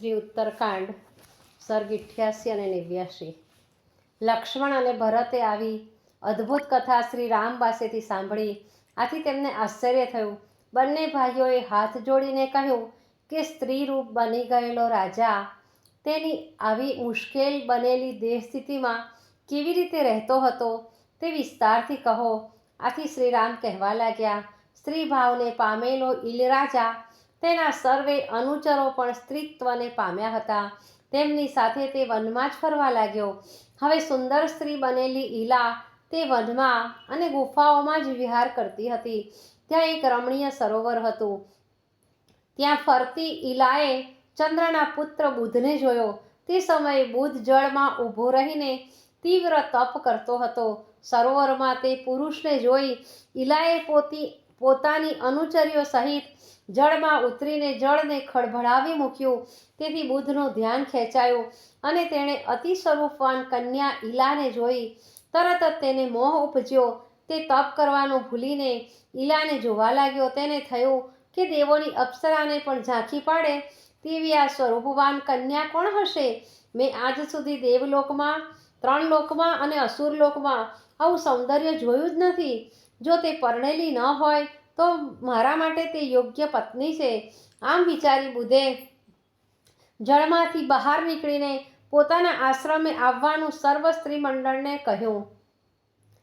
શ્રી ઉત્તરકાંડ સર્ગ ઇઠ્યાસી અને નેવ્યાસી. લક્ષ્મણ અને ભરતે આવી અદ્ભુત કથા શ્રી રામ પાસેથી સાંભળી. આથી તેમને આશ્ચર્ય થયું. બંને ભાઈઓએ હાથ જોડીને કહ્યું કે સ્ત્રી રૂપ બની ગયેલો રાજા, તેની આવી મુશ્કેલ બનેલી દેહ સ્થિતિમાં કેવી રીતે રહેતો હતો તે વિસ્તારથી કહો. આથી શ્રીરામ કહેવા લાગ્યા સ્ત્રી ભાવને પામેલો ઈલરાજા તેના સર્વે અનુચરો પણ સ્ત્રીત્વને પામ્યા હતા. તેમની સાથે તે વનમાં જ ફરવા લાગ્યો. હવે સુંદર સ્ત્રી બનેલી ઈલા તે વનમાં અને ગુફાઓમાં જ વિહાર કરતી હતી. ત્યાં એક રમણીય સરોવર હતું. ત્યાં ફરતી ઈલાએ ચંદ્રના પુત્ર બુધને જોયો. તે સમયે બુધ જળમાં ઊભો રહીને તીવ્ર તપ કરતો હતો. સરોવરમાં તે પુરુષને જોઈ ઈલાએ પોતી પોતાની અનુચરીઓ સહિત જળમાં ઉતરીને જળને ખળભળાવી મૂક્યું. તેથી બુદ્ધનું ધ્યાન ખેંચાયું અને તેણે અતિ સ્વરૂપવાન કન્યા ઈલાને જોઈ. તરત જ તેને મોહ ઉપજ્યો. તે તપ કરવાનું ભૂલીને ઈલાને જોવા લાગ્યો. તેને થયું કે દેવોની અપ્સરાને પણ ઝાંખી પાડે તેવી આ સ્વરૂપવાન કન્યા કોણ હશે? મેં આજ સુધી દેવલોકમાં ત્રણ લોકમાં અને અસુર લોકમાં આવું સૌંદર્ય જોયું જ નથી. જો તે પરણેલી ન હોય, તો મારા માટે તે યોગ્ય પત્ની છે. આમ વિચારી બુધે જળમાંથી બહાર નીકળીને પોતાના આશ્રમે આવવાનું સર્વ સ્ત્રી મંડળને કહ્યું.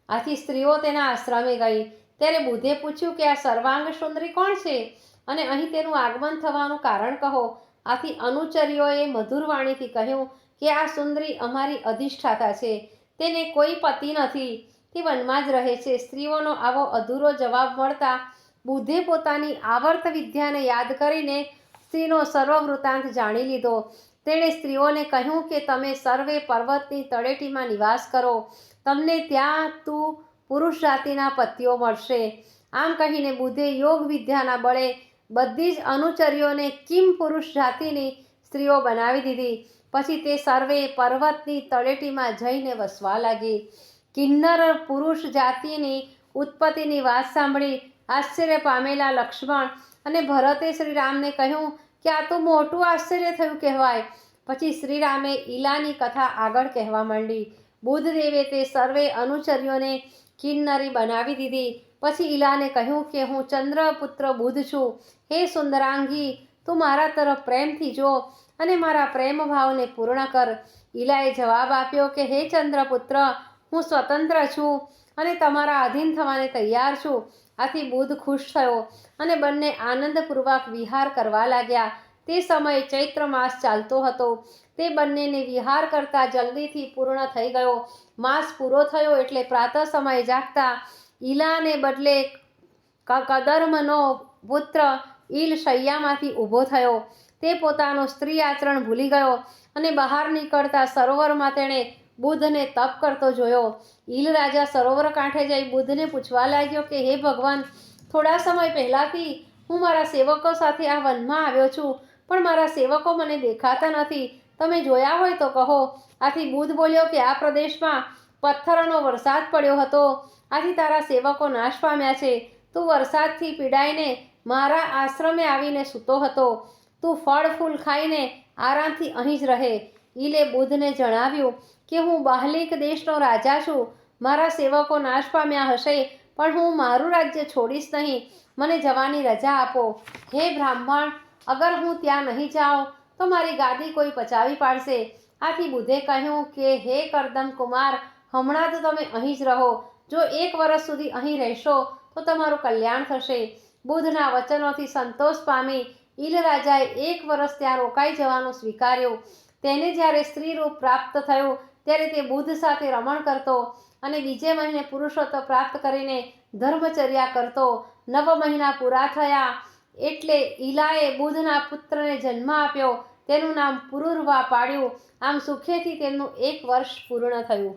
આથી સ્ત્રીઓ તેના આશ્રમે ગઈ. ત્યારે બુધે પૂછ્યું કે આ સર્વાંગ સુંદરી કોણ છે? અને અહીં તેનું આગમન થવાનું કારણ કહો. આથી અનુચરીઓએ મધુર વાણીથી કહ્યું કે આ સુંદરી અમારી અધિષ્ઠાતા છે. તેને કોઈ પતિ નથી. તે વનમાં જ રહે છે. સ્ત્રીઓનો આવો અધૂરો જવાબ મળતા બુદ્ધે પોતાની આવર્ત વિદ્યાને યાદ કરીને સ્ત્રીનો સર્વ વૃત્તાંત જાણી લીધો. તેણે સ્ત્રીઓને કહ્યું કે, તમે સર્વે પર્વતની તળેટીમાં નિવાસ કરો. તમને ત્યાં તું પુરુષ જાતિના પતિઓ મળશે. આમ કહીને બુદ્ધે યોગ વિદ્યાના બળે બધી જ અનુચરીઓને કિમ પુરુષ જાતિની સ્ત્રીઓ બનાવી દીધી. પછી તે સર્વે પર્વતની તળેટીમાં જઈને વસવા લાગી. કિન્નર પુરુષ જાતિની ઉત્પત્તિની વાત સાંભળી આશ્ચર્ય પામેલા લક્ષ્મણ અને ભરતે શ્રીરામને કહ્યું કે આ તો મોટું આશ્ચર્ય થયું કહેવાય. પછી શ્રીરામે ઈલાની કથા આગળ કહેવા માંડી. બુદ્ધદેવે તે સર્વે અનુચરીઓને કિન્નરી બનાવી દીધી. પછી ઈલાને કહ્યું કે હું ચંદ્રપુત્ર બુદ્ધ છું. હે સુંદરાંગી, તું મારા તરફ પ્રેમથી જો અને મારા પ્રેમ ભાવને પૂર્ણ કર. ઈલાએ જવાબ આપ્યો કે, હે ચંદ્રપુત્ર હું સ્વતંત્ર છું અને તમારા આધીન થવાને તૈયાર છું. આથી બુદ્ધ ખુશ થયો અને બંને આનંદપૂર્વક વિહાર કરવા લાગ્યા. તે સમયે ચૈત્ર માસ ચાલતો હતો. તે બંનેને વિહાર કરતા જલ્દીથી પૂર્ણ થઈ ગયો. માસ પૂરો થયો એટલે પ્રાતઃ સમયે જાગતા ઈલાને બદલે કદર્મનો પુત્ર ઈલ શૈયામાંથી ઊભો થયો. તે પોતાનો સ્ત્રી આચરણ ભૂલી ગયો અને બહાર નીકળતા સરોવરમાં તેણે બુદ્ધને તપ કરતો જોયો. ઈલ રાજા સરોવર કાંઠે જઈ બુદ્ધને પૂછવા લાગ્યો કે, હે ભગવાન, થોડા સમય પહેલાંથી હું મારા સેવકો સાથે આ વનમાં આવ્યો છું, પણ મારા સેવકો મને દેખાતા નથી. તમે જોયા હોય તો કહો. આથી બુદ્ધ બોલ્યો કે, આ પ્રદેશમાં પથ્થરનો વરસાદ પડ્યો હતો. આથી તારા સેવકો નાશ પામ્યા છે. તું વરસાદથી પીડાઈને મારા આશ્રમે આવીને સૂતો હતો. તું ફળ ફૂલ ખાઈને આરામથી અહીં જ રહે. ઈલે બુદ્ધને જણાવ્યું કે હું બાહલિક દેશનો રાજા છું. મારા સેવકો નાશ પામ્યા હશે, પણ હું મારું રાજ્ય છોડીશ નહીં. મને જવાની રજા આપો. હે બ્રાહ્મણ, અગર હું ત્યાં નહીં જાઉં, તો મારી ગાદી કોઈ પચાવી પાડશે. આથી બુદ્ધે કહ્યું કે, હે કરદમ કુમાર, હમણાં તો તમે અહીં જ રહો. જો એક વર્ષ સુધી અહીં રહેશો, તો તમારું કલ્યાણ થશે. બુદ્ધના વચનોથી સંતોષ પામી ઈલ રાજાએ એક વર્ષ ત્યાં રોકાઈ જવાનું સ્વીકાર્યું. તેને જ્યારે સ્ત્રી રૂપ પ્રાપ્ત થયું, ત્યારે તે બુદ્ધ સાથે રમણ કરતો અને બીજે મહિને પુરુષોત્વ પ્રાપ્ત કરીને ધર્મચર્યા કરતો. નવ મહિના પૂરા થયા એટલે ઈલાએ બુદ્ધના પુત્રને જન્મ આપ્યો. તેનું નામ પુરુરવા પાડ્યું. આમ સુખેથી તેમનું એક વર્ષ પૂર્ણ થયું.